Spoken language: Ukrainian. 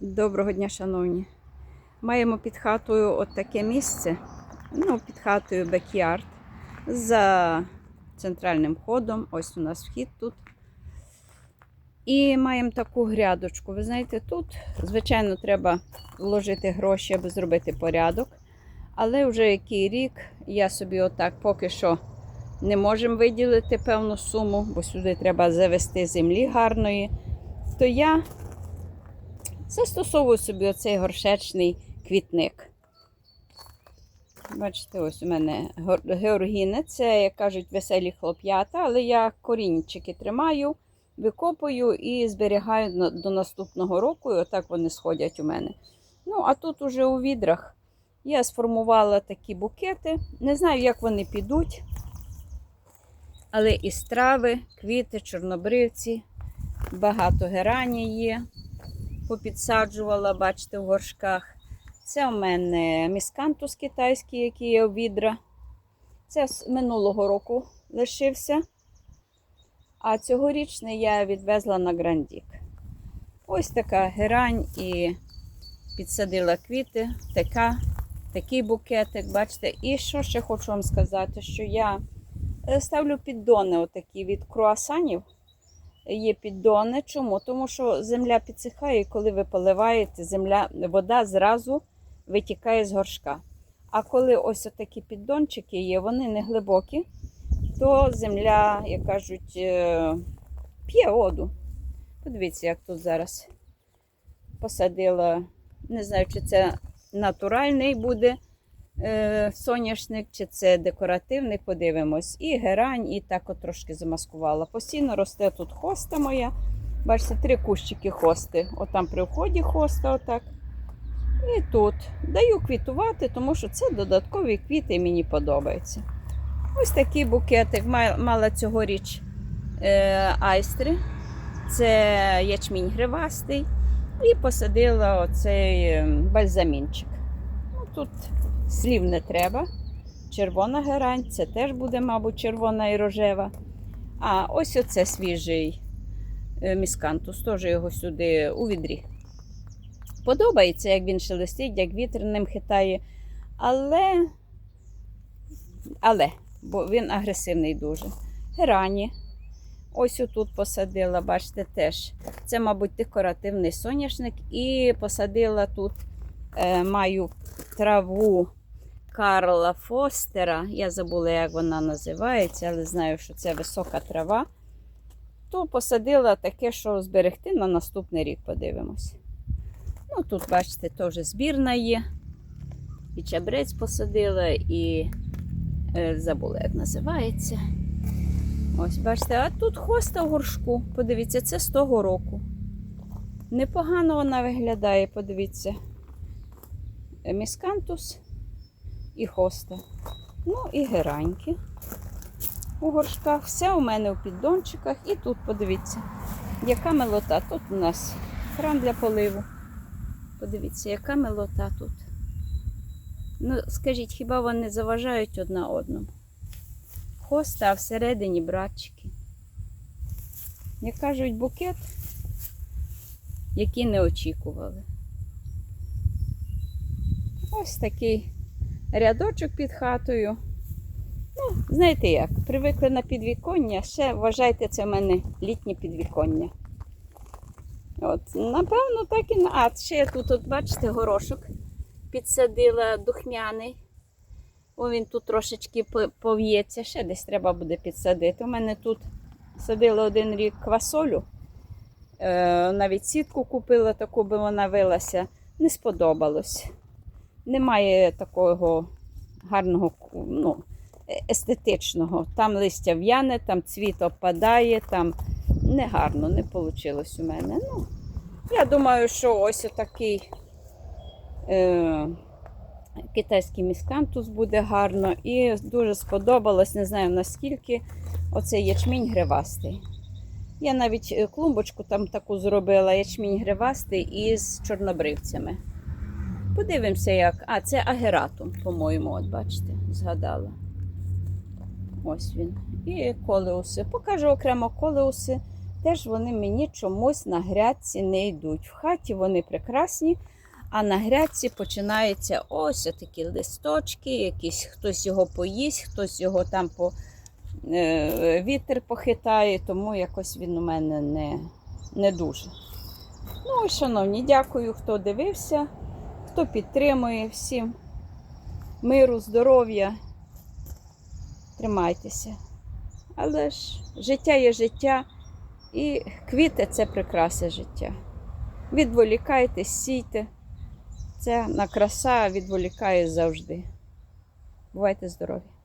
Доброго дня, шановні. Маємо під хатою от таке місце. Ну, під хатою бекярд за центральним ходом. Ось у нас вхід тут. І маємо таку грядочку. Ви знаєте, тут, звичайно, треба вложити гроші, аби зробити порядок. Але вже який рік я собі отак поки що не можемо виділити певну суму, бо сюди треба завести землі гарної. То я застосовую собі оцей горшечний квітник. Бачите, ось у мене георгіни, це, як кажуть, веселі хлоп'ята, але я корінчики тримаю, викопую і зберігаю до наступного року, і отак вони сходять у мене. Ну, а тут уже у відрах я сформувала такі букети. Не знаю, як вони підуть, але і страви, квіти, чорнобривці, багато герані є попідсаджувала, бачите, в горшках. Це у мене міскантус китайський, який є у відра. Це з минулого року лишився. А цьогорічний я відвезла на Грандік. Ось така герань і підсадила квіти, така, такий букетик, бачите. І що ще хочу вам сказати, що я е, ставлю піддони отакі від круасанів є піддони. Чому? Тому що земля підсихає, і коли ви поливаєте, земля, вода зразу витікає з горшка. А коли ось такі піддончики є, вони не глибокі, то земля, як кажуть, е, п'є воду. Подивіться, як тут зараз посадила. Не знаю, чи це натуральний буде соняшник, чи це декоративний, подивимось. І герань, і так от трошки замаскувала. Постійно росте тут хоста моя. Бачите, три кущики хости. Отам при вході хоста, отак. І тут. Даю квітувати, тому що це додаткові квіти і мені подобаються. Ось такий букетик. Мала цьогоріч е, айстри. Це ячмінь гривастий. І посадила оцей е, бальзамінчик. Тут слів не треба. Червона герань, це теж буде, мабуть, червона і рожева. А ось оце свіжий е, міскантус, теж його сюди у відрі. Подобається, як він шелестить, як вітер ним хитає. Але, але, бо він агресивний дуже. Герані. Ось отут посадила, бачите, теж. Це, мабуть, декоративний соняшник. І посадила тут, е, маю траву Карла Фостера. Я забула, як вона називається, але знаю, що це висока трава. То посадила таке, що зберегти на наступний рік, подивимось. Ну, тут, бачите, теж збірна є. І чабрець посадила, і е, забула, як називається. Ось, бачите, а тут хоста в горшку. Подивіться, це з того року. Непогано вона виглядає, подивіться. Міскантус і хоста. Ну і гераньки у горшках. Все у мене у піддончиках. І тут, подивіться, яка милота. Тут у нас кран для поливу. Подивіться, яка милота тут. Ну, скажіть, хіба вони заважають одна одному? Хоста, а всередині братчики. Як кажуть, букет, який не очікували. Ось такий рядочок під хатою. Ну, знаєте як, привикли на підвіконня, ще вважайте, це в мене літнє підвіконня. От, напевно, так і на. А, ще я тут, от, бачите, горошок підсадила духмяний. О, він тут трошечки пов'ється, ще десь треба буде підсадити. У мене тут садила один рік квасолю. Е, навіть сітку купила, таку би вона вилася. Не сподобалось. Немає такого гарного, ну, естетичного. Там листя в'яне, там цвіт опадає, там негарно, не вийшло у мене. Ну, я думаю, що ось отакий. Е- китайський міскантус буде гарно. І дуже сподобалось, не знаю наскільки, оцей ячмінь гривастий. Я навіть е, клумбочку там таку зробила, ячмінь гривастий із чорнобривцями. Подивимося, як. А, це агератум, по-моєму, от бачите, згадала. Ось він. І колеуси. Покажу окремо колеуси. теж вони мені чомусь на грядці не йдуть. В хаті вони прекрасні, а на грядці починаються ось такі листочки, якісь хтось його поїсть, хтось його там по е, вітер похитає, тому якось він у мене не, не дуже. Ну, шановні, дякую, хто дивився, хто підтримує всім. Миру, здоров'я. Тримайтеся. Але ж життя є життя, і квіти це прикраса життя. Відволікайте, сійте. Ця на краса відволікає завжди. Бувайте здорові!